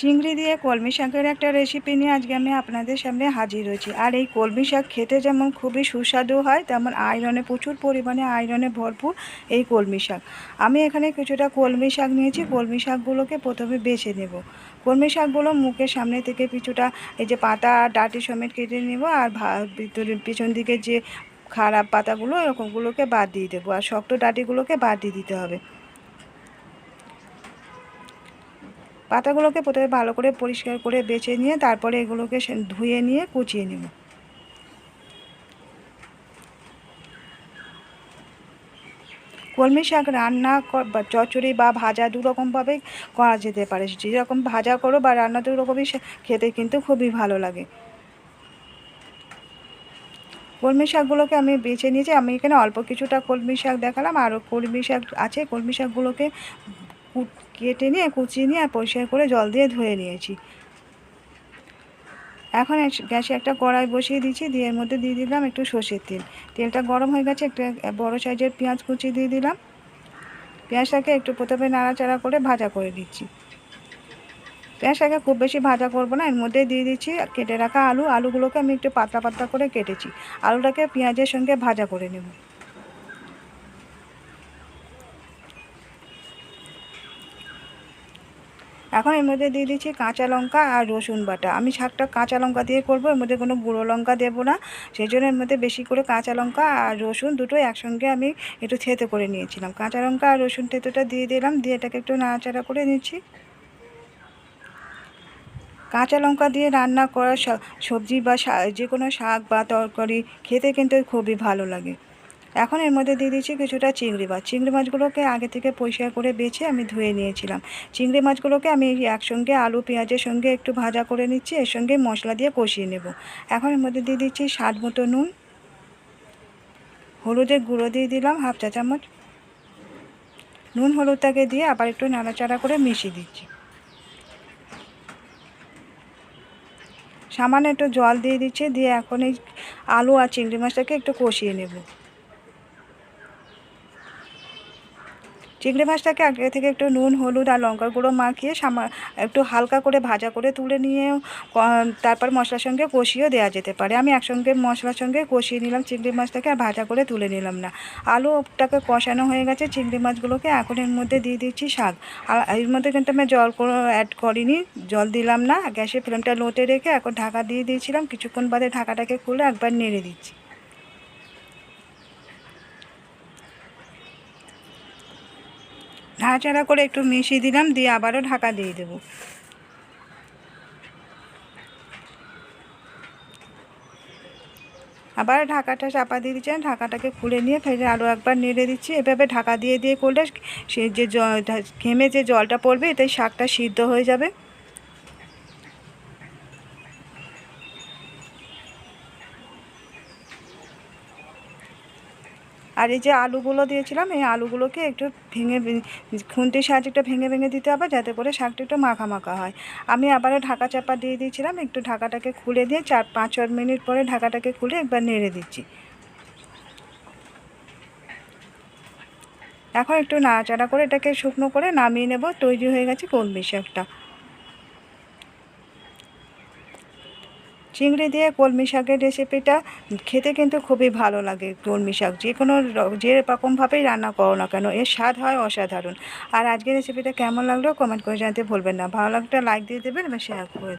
চিংড়ি দিয়ে কলমি শাকের একটা রেসিপি নিয়ে আজকে আমি আপনাদের সামনে হাজির হয়েছি। আর এই কলমি শাক খেতে যেমন খুবই সুস্বাদু হয়, তেমন আয়রনে প্রচুর পরিমাণে আয়রনে ভরপুর এই কলমি শাক। আমি এখানে কিছুটা কলমি শাক নিয়েছি, কলমি শাকগুলোকে প্রথমে বেছে নেব। কলমি শাকগুলো মুখের সামনে থেকে কিছুটা এই যে পাতা ডাটি সমেত কেটে নেব আর পিছন দিকে যে খারাপ পাতাগুলো, এরকমগুলোকে বাদ দিয়ে দেবো। আর শক্ত ডাটিগুলোকে বাদ দিয়ে দিতে হবে। পাতাগুলোকে প্রথমে ভালো করে পরিষ্কার করে বেছে নিয়ে তারপরে এগুলোকে ধুয়ে নিয়ে কুচিয়ে নেব। কলমি শাক রান্না ক- বা ভাজা দু রকমভাবে করা যেতে পারে। যেরকম ভাজা করো বা রান্না দু রকমই খেতে কিন্তু খুবই ভালো লাগে। কলমি শাকগুলোকে আমি বেছে নিয়েছি। আমি এখানে অল্প কিছুটা কলমি শাক দেখালাম। আরও কলমি শাক আছে। কলমি শাকগুলোকে কু- কেটে নিয়ে, কুচিয়ে নিয়ে আর পরিষ্কার করে জল দিয়ে ধুয়ে নিয়েছি। এখন গ্যাসে একটা কড়াই বসিয়ে দিচ্ছি, দিয়ে এর মধ্যে দিয়ে দিলাম একটু সর্ষের তেল। তেলটা গরম হয়ে গেছে, একটা বড় সাইজের পেঁয়াজ কুচি দিয়ে দিলাম। পেঁয়াজটাকে একটু প্রথমে নাড়াচাড়া করে ভাজা করে দিচ্ছি পেঁয়াজটাকে খুব বেশি ভাজা করব না, এর মধ্যে দিয়ে দিচ্ছি কেটে রাখা আলু। আলুগুলোকে আমি একটু পাতলা পাতলা করে কেটেছি। আলুটাকে পেঁয়াজের সঙ্গে ভাজা করে নেব। এখন এর মধ্যে দিয়ে দিচ্ছি কাঁচা লঙ্কা আর রসুন বাটা। আমি শাকটা কাঁচা লঙ্কা দিয়ে করব, এর মধ্যে কোনো গুঁড়ো লঙ্কা দেবো না। সেই জন্য এর মধ্যে বেশি করে কাঁচা লঙ্কা আর রসুন দুটোই একসঙ্গে আমি একটু থেতো করে নিয়েছিলাম। কাঁচা লঙ্কা আর রসুন থেতোটা দিয়ে দিলাম, দিয়ে এটাকে একটু নাড়াচাড়া করে নিচ্ছি। কাঁচা লঙ্কা দিয়ে রান্না করা সবজি বা যে কোনো শাক বা তরকারি খেতে কিন্তু খুবই ভালো লাগে। এখন এর মধ্যে দিয়ে দিচ্ছি কিছুটা চিংড়ি মাছ। চিংড়ি মাছগুলোকে আগে থেকে পরিষ্কার করে বেছে আমি ধুয়ে নিয়েছিলাম। চিংড়ি মাছগুলোকে আমি একসঙ্গে আলু, পেঁয়াজের সঙ্গে একটু ভাজা করে নিচ্ছি, এর সঙ্গে মশলা দিয়ে কষিয়ে নেব। এখন এর মধ্যে দিয়ে দিচ্ছি স্বাদ মতো নুন। হলুদের গুঁড়ো দিয়ে দিলাম, হাফ চা চামচ। নুন, হলুদটাকে দিয়ে আবার একটু নাড়াচাড়া করে মিশিয়ে দিচ্ছি। সামান্য একটু জল দিয়ে দিচ্ছি, দিয়ে এখন এই আলু আর চিংড়ি মাছটাকে একটু কষিয়ে নেব। চিংড়ি মাছটাকে আগে থেকে একটু নুন, হলুদ আর লঙ্কার গুঁড়ো মাখিয়ে সামা, একটু হালকা করে ভাজা করে তুলে নিয়ে তারপর মশলার সঙ্গে কষিয়েও দেওয়া যেতে পারে। আমি একসঙ্গে মশলার সঙ্গে কষিয়ে নিলাম চিংড়ি মাছটাকে আর ভাজা করে তুলে নিলাম না। আলুটাকে কষানো হয়ে গেছে, চিংড়ি মাছগুলোকে এখন এর মধ্যে দিয়ে দিচ্ছি শাক। আর এর মধ্যে কিন্তু আমি জল অ্যাড করিনি, জল দিলাম না। গ্যাসের ফ্লেমটা লোটে রেখে এখন ঢাকা দিয়ে দিয়েছিলাম। কিছুক্ষণ বাদে ঢাকাটাকে খুলে একবার নেড়ে দিচ্ছি। নাড়াচাড়া করে একটু মিশিয়ে দিলাম, দিয়ে আবারও ঢাকা দিয়ে দেব। আবার ঢাকাটা চাপা দিয়ে দিচ্ছি, ঢাকাটাকে খুলে নিয়ে ফেলে আরও একবার নেড়ে দিচ্ছি। এভাবে ঢাকা দিয়ে দিয়ে করলে সে যে ঘেমে যে জলটা পড়বে, এতে শাকটা সিদ্ধ হয়ে যাবে। আর এই যে আলুগুলো দিয়েছিলাম, এই আলুগুলোকে একটু ভেঙে, খুন্তির সাহায্যে একটু ভেঙে ভেঙে দিতে হবে যাতে করে শাকটা একটু মাখা মাখা হয়। আমি আবারও ঢাকা চাপা দিয়ে দিয়েছিলাম, একটু ঢাকাটাকে খুলে দিয়ে চার, পাঁচ ছ মিনিট পরে ঢাকাটাকে খুলে একবার নেড়ে দিচ্ছি। এখন একটু নাড়াচাড়া করে এটাকে শুকনো করে নামিয়ে নেব, তৈরি হয়ে গেছে কলমি শাকটা। চিংড়ি দিয়ে কলমি শাকের রেসিপিটা খেতে কিন্তু খুবই ভালো লাগে কলমি শাক। যে কোনো যে রকমভাবেই রান্না করো না কেন, এর স্বাদ হয় অসাধারণ। আর আজকের রেসিপিটা কেমন লাগল কমেন্ট করে জানতে ভুলবেন না। ভালো লাগলে লাইক দিয়ে দেবেন এবং শেয়ার করে